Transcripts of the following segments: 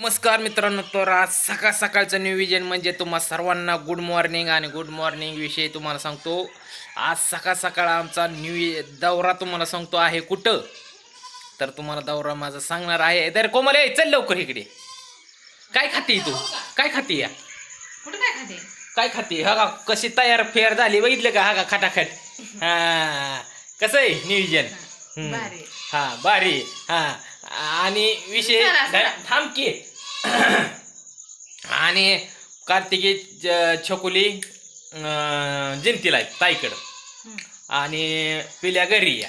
नमस्कार मित्रांनो तर आज सकाळ सकाळचं नियोजन म्हणजे तुम्हा सर्वांना गुड मॉर्निंग आणि गुड मॉर्निंग विषयी तुम्हाला सांगतो. आज सकाळ सकाळ आमचा न्यू दौरा तुम्हाला सांगतो आहे कुठं? तर तुम्हाला दौरा माझा सांगणार आहे. तर कोमल ए चल लवकर इकडे. काय खाते तू? काय खाते या? कुठं काय खाते? काय खाते? हा का कशी तयार फेअर झाली? बघितलं का? हा का खटाखट? हा. कसं आहे. भारी. हा बारी हा. आणि विषय. थांब की. आणि कार्तिकी छकुली अं, जयंतीला आहे ताईकडं. आणि पिल्या घरी या.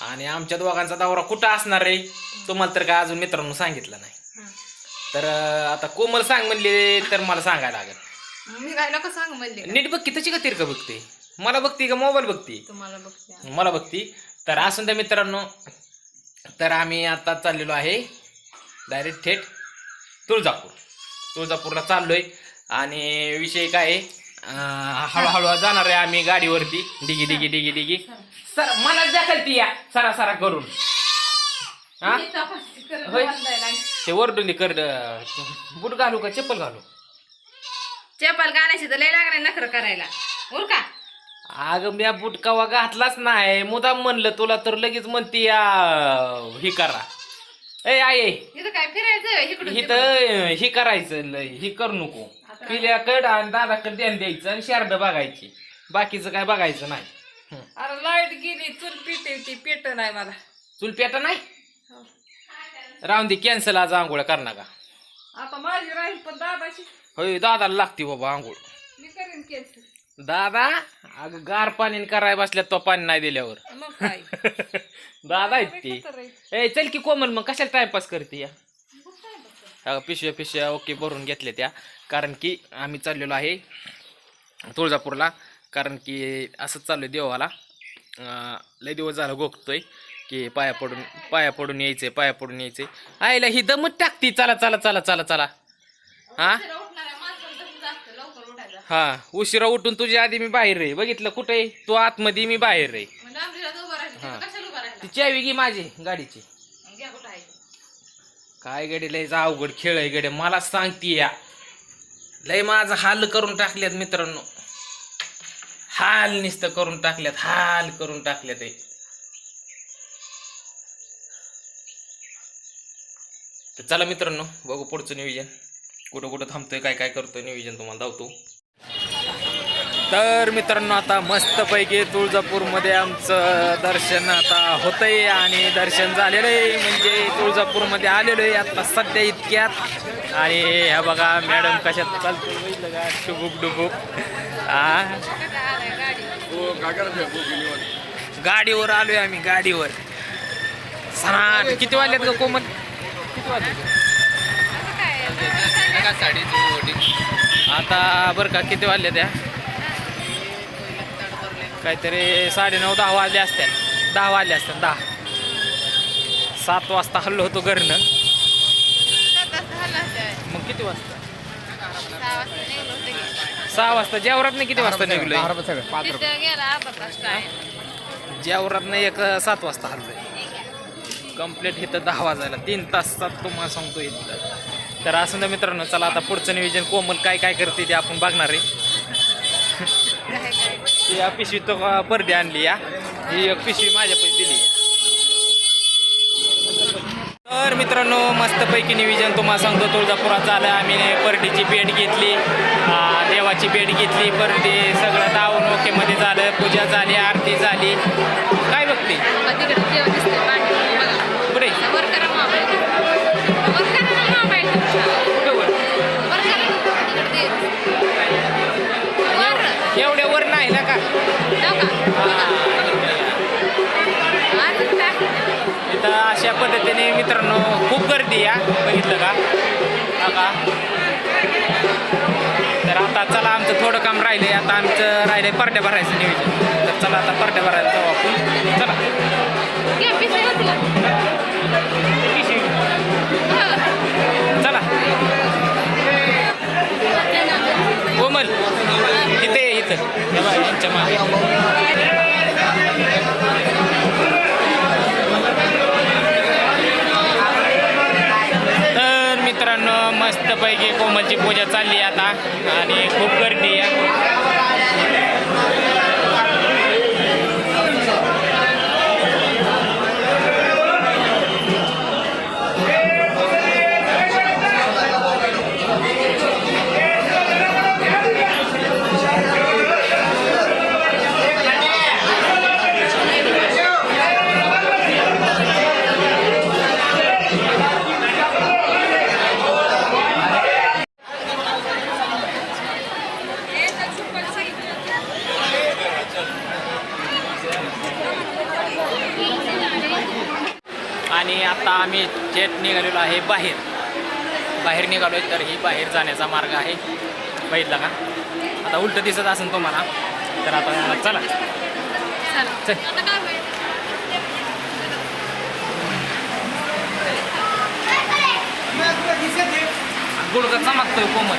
आणि आमच्या दोघांचा दौरा कुठं असणार आहे तुम्हाला तर काय अजून मित्रांनो सांगितलं नाही. तर आता कोमल सांग म्हणले तर मला सांगायला लागेल. मी काय नको सांग म्हणले? नीट बघ की का तिरकं बघते? मला बघते का मोबाईल बघते? मला बघती. तर असून त्या मित्रांनो तर आम्ही आता चाललेलो आहे. डायरेक्ट थेट. तुळजापूर. तुळजापूरला चाललोय. आणि विषय काय आहे? हळूहळू जाणार आहे आम्ही गाडीवरती. डिगी डिगी डिगी डिगी. सर मला दाखलती या. सरा सरा करून. हा? मी होय. ते वरडून कर बूट घालू का? चप्पल घालू? चप्पल घालायची तर लय लागणार नखर करायला. उर का? अगं म्या बूट कवा घातलाच नाही. मुदाम म्हणलं तुला तर लगेच म्हणती या ही करा. ए आहे इथं काय फिरायचं? इकडून ही तिकडून. ही करायचं लय, ही करू नको. पिल्याकड आणि दादाकडे ध्यान द्यायचं आणि शारद बघायची. बाकीचं काय बघायचं नाही. हं. अरे लाइट गेली चूल पेटे ती पेट नाही मला. चूल पेटा नाही? हो. राहून दे कॅन्सल आज आंघोळ करणार का? आता माझी राहील पण दादाची. होय दादाला लागते बाबा आंघोळ. मी करेन केस दादा अगं गार पाणी कराय बसल्या तो पाणी नाही दिल्यावर. मग काय? आहेत ते राहील. ए चल की कोमल मग कशाला टाइमपास करते या? अगं पिशव्या पिशव्या ओके भरून घेतल्या त्या. कारण की आम्ही चाललेलो आहे तुळजापूरला. कारण की असंच चालू आहे देवाला. अं, लय दिवस झालं गोखतोय की पाया पडून पाया पडून यायचे पाया पडून यायचे आईला ही दमत टाकती. चला चला चला चला चला. हा? हा उशिरा उठून तुझ्या आधी मी बाहेर रे बघितलं कुठे? तू आतमध्ये मी बाहेर रे चावी घे माझी गाडीची. घ्या कुठं आहे काय गडे लय अवघड खेळ आहे गडे. मला सांगती या. लय माझा हाल करून टाकल्यात मित्रांनो. हाल निस्त करून टाकल्यात हाल करून टाकल्यात तर चला मित्रांनो बघू पुढचं नियोजन. कुठं कुठं थांबतोय काय काय करतोय नियोजन तुम्हाला धावतो तर मित्रांनो आता मस्तपैकी तुळजापूरमध्ये आमचं दर्शन आता होतंय आणि दर्शन झालेलं आहे. म्हणजे तुळजापूरमध्ये आलेलो आहे आता सध्या इतक्यात. आणि ह्या बघा मॅडम कशात चालतो? का डुबुक डुबुक हा गाडीवर आलोय आम्ही गाडीवर. सणा किती वाजलेत ग कोमल? किती वाजले? आता बरं का किती वाजले त्या काहीतरी साडेनऊ दहा वाजले असतात दहा वाजले असतात दहा. सात वाजता हल्लो होतो घरनं. मग किती वाजता? सहा वाजता. जेवरात किती वाजता निघलोय? जेवरात एक सात वाजता हल्लोय. कंप्लीट इथं दहा वाजायला. तीन तासात तुम्हाला सांगतो इथं. तर असं ना मित्रांनो चला आता पुढचं नियोजन. कोमल काय काय करते ते आपण बघणार आहे. या पिशवी तो परडी आणली या. ही एक पिशवी माझ्या पण दिली. तर मित्रांनो मस्तपैकी निविजन तुम्हाला सांगतो तुळजापुरात झालं आम्ही. परडीची भेट घेतली देवाची भेट घेतली. परडी सगळं दावून ओकेमध्ये झालं पूजा झाली आरती झाली. काय बघते? इथं अशा पद्धतीने मित्रांनो खूप गर्दी या बघितलं का? बघा. तर आता चला आमचं थोडं काम राहिलंय. आता आमचं राहिलंय परड्या भरायचं नियोजन. तर चला आता परड्या भरायला जाऊ आपण. चला. चला. कोमल इथे ये, इथं. हे यांच्या मागे. मस्तपैकी कोमलची पूजा चालली आता. आणि खूप गर्दी आहे. थेट निघालेलो आहे बाहेर. बाहेर निघालोय तर ही बाहेर जाण्याचा मार्ग आहे. बघितला का? आता उलट दिसत असेल तुम्हाला तर आता चला. चल. गुडघा चमकतोय कोमल.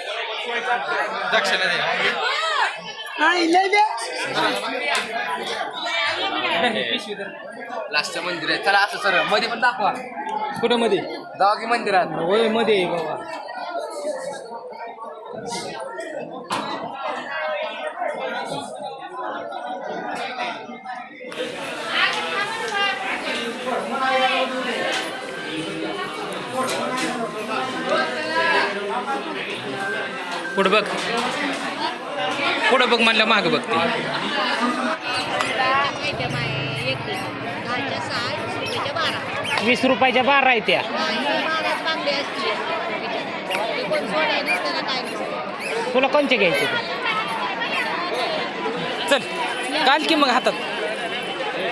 दक्षिण मंदिर आहे. चला असं सरमध्ये पण दाखवा. कुठं मध्ये? जावा की मंदिरात. होयमध्ये बाबा. पुढं बघ. पुढं बघ म्हणलं माग बघते. वीस रुपयाच्या बारा आहे त्या. तुला कोणचे घ्यायचे चल काल की मग हातात.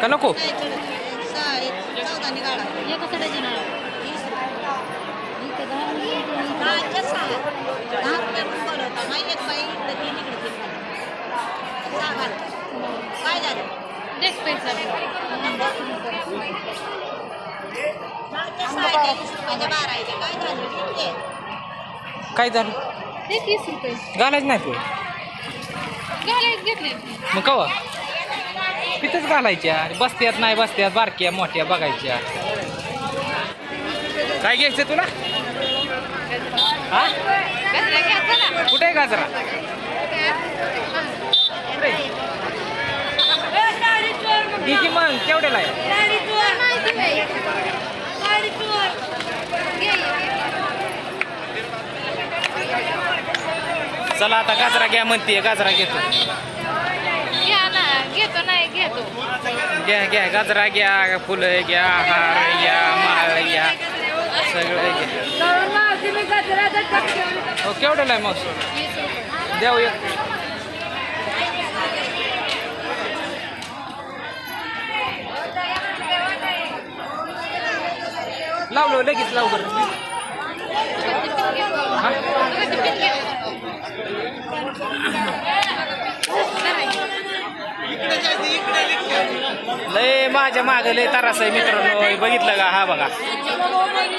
का नको? काय झालं? देख काय झालं ते तीस रुपये घालायच नाही तू. मग कवा? तिथंच घालायच्या. बसत्यात नाही बसत्यात बारक्या मोठ्या बघायच्या. काय घ्यायचं तुला? हा? कुठे आहे गाजरा? कुठे? की मग केवढ्याला आहे? चला आता गाजरा घ्या म्हणते गाजरा घेतो घ्या ना घेतो नाही घेतो. घ्या घ्या गाजरा घ्या फुलं घ्या हार घ्या माळ घ्या. सगळं घ्या केवढ्याला आहे मग द्याव हो एक. लावलो लगेच लाव बरं. हा? लय माझ्या माग लय तरास आहे मित्रांनो. बघितलं का? हा बघा.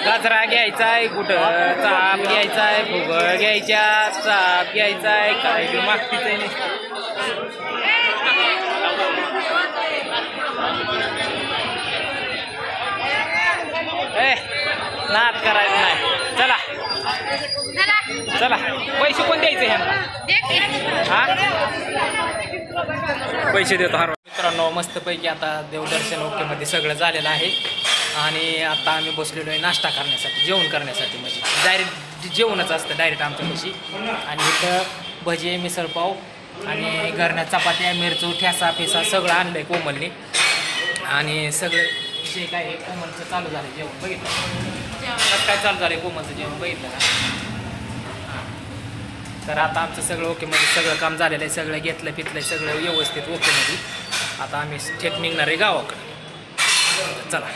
गाजरा घ्यायचा आहे कुठं? चाप घ्यायचा आहे भुगळ घ्यायच्या चाप घ्यायचा आहे काय बी मागतीच आहे नाद करायचं नाही. चला. चला. पैसे कोण द्यायचे ह्यांना? हा? पैसे देतो हरवा. मित्रांनो मस्तपैकी आता देवदर्शन ओकेमध्ये सगळं झालेलं आहे. आणि आता आम्ही बसलेलो आहे नाश्ता करण्यासाठी जेवण करण्यासाठी म्हणजे. डायरेक्ट जेवणच असतं डायरेक्ट आमच्यापाशी आणि इथं भजी मिसळपाव आणि घरण्या चपात्या मिरचू ठेसा फेसा सगळं आणलं आहे कोमलने. आणि सगळं जे काय आहे कोमलचं चालू झालं जेवण. बघितलं? काय चालू झालं कोमलचं जेवण? बघितलं का? तर आता आमचं सगळं ओकेमध्ये सगळं काम झालेलं आहे सगळं घेतलं पितलं सगळं व्यवस्थित ओकेमध्ये आता आम्ही थेट निघणार आहे गावाकडं. चला.